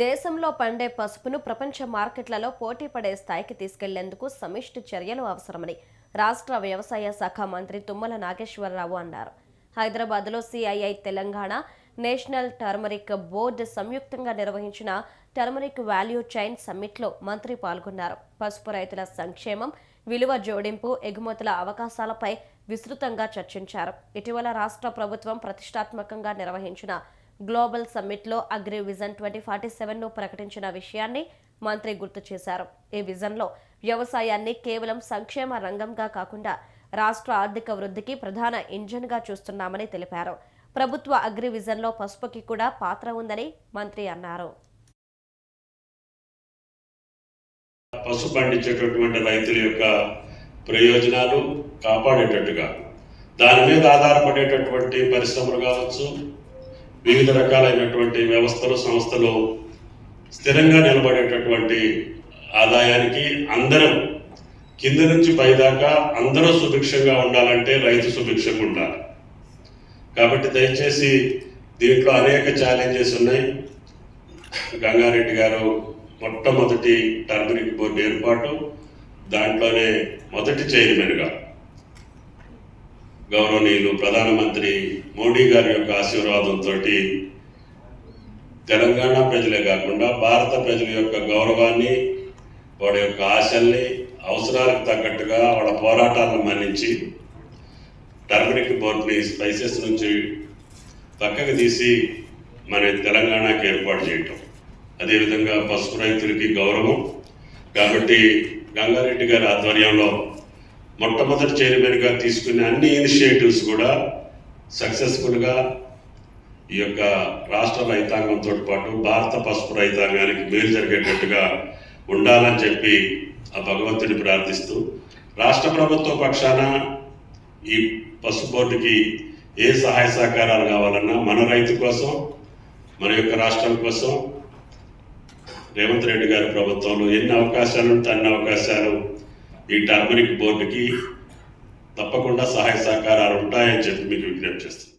దేశంలో పండే పసుపును ప్రపంచ మార్కెట్లలో పోటీ పడే స్థాయికి తీసుకెళ్ళేందుకు సమిష్టి చర్యలు అవసరమని రాష్ట్ర వ్యవసాయ శాఖ మంత్రి తుమ్మల నాగేశ్వరరావు అన్నారు. హైదరాబాద్లో CII Telangana national turmeric board సంయుక్తంగా నిర్వహించిన టర్మరిక్ వాల్యూ చైన్ సమ్మిట్లో మంత్రి పాల్గొన్నారు. పసుపు రైతుల సంక్షేమం విలువ జోడింపు ఎగుమతుల అవకాశాలపై విస్తృతంగా చర్చించారు. ఇటీవల రాష్ట్ర ప్రభుత్వం ప్రతిష్టాత్మకంగా నిర్వహించిన గ్లోబల్ సమ్మిట్లో అగ్రి విజన్ ట్వంటీ ఫార్టీ సెవెన్ను ప్రకటించిన విషయాన్ని మంత్రి గుర్తు చేశారు. ఈ విజన్లో వ్యవసాయాన్ని కేవలం సంక్షేమ రంగంగా కాకుండా రాష్ట్ర ఆర్థిక వృద్ధికి ప్రధాన ఇంజన్గా చూస్తున్నామని తెలిపారు. ప్రభుత్వ అగ్రి విజన్లో పసుపుకి కూడా పాత్ర ఉందని మంత్రి అన్నారు. పశు పండించేటటువంటి రైతుల యొక్క ప్రయోజనాలు కాపాడేటట్టుగా దాని మీద ఆధారపడేటటువంటి పరిశ్రమలు కావచ్చు వివిధ రకాలైనటువంటి వ్యవస్థలు సంస్థలు స్థిరంగా నిలబడేటటువంటి ఆదాయానికి అందరం కింద నుంచి పైదాకా అందరూ సుభిక్షంగా ఉండాలంటే రైతు సుభిక్షంగా ఉండాలి. కాబట్టి దయచేసి దీంట్లో అనేక ఛాలెంజెస్ ఉన్నాయి. గంగారెడ్డి గారు మొట్టమొదటి టర్మరిక్ బోర్డు ఏర్పాటు దాంట్లోనే మొదటి చైర్మన్గా గౌరవనీయులు ప్రధానమంత్రి మోడీ గారి యొక్క ఆశీర్వాదంతో తెలంగాణ ప్రజలే కాకుండా భారత ప్రజల యొక్క గౌరవాన్ని వాడి యొక్క ఆశల్ని అవసరాలకు తగ్గట్టుగా వాళ్ళ పోరాటాలను మన్నించి టర్మరిక్ బోర్డుని స్పైసెస్ నుంచి పక్కకు తీసి మన తెలంగాణకి ఏర్పాటు చేయటం. అదేవిధంగా పసుపు రైతులకి గౌరవం. కాబట్టి గంగారెడ్డి గారి ఆధ్వర్యంలో మొట్టమొదటి చైర్మన్గా తీసుకునే అన్ని ఇనిషియేటివ్స్ కూడా సక్సెస్ఫుల్గా ఈ యొక్క రాష్ట్ర రైతాంగంతో పాటు భారత పసుపు రైతాంగానికి మేలు జరిగేటట్టుగా ఉండాలని చెప్పి ఆ భగవంతుని ప్రార్థిస్తూ రాష్ట్ర ప్రభుత్వ పక్షాన ఈ పసుపు బోర్డుకి ఏ సహాయ సహకారాలు కావాలన్నా మన రైతు కోసం మన యొక్క రాష్ట్రం కోసం రేవంత్ రెడ్డి గారి ప్రభుత్వంలో ఎన్ని అవకాశాలు ఉంటే అన్ని అవకాశాలు ఈ టర్మరిక్ బోర్డుకి తప్పకుండా సహాయ సహకారాలు ఉంటాయని చెప్పి మీకు విజ్ఞప్తి చేస్తున్నాను.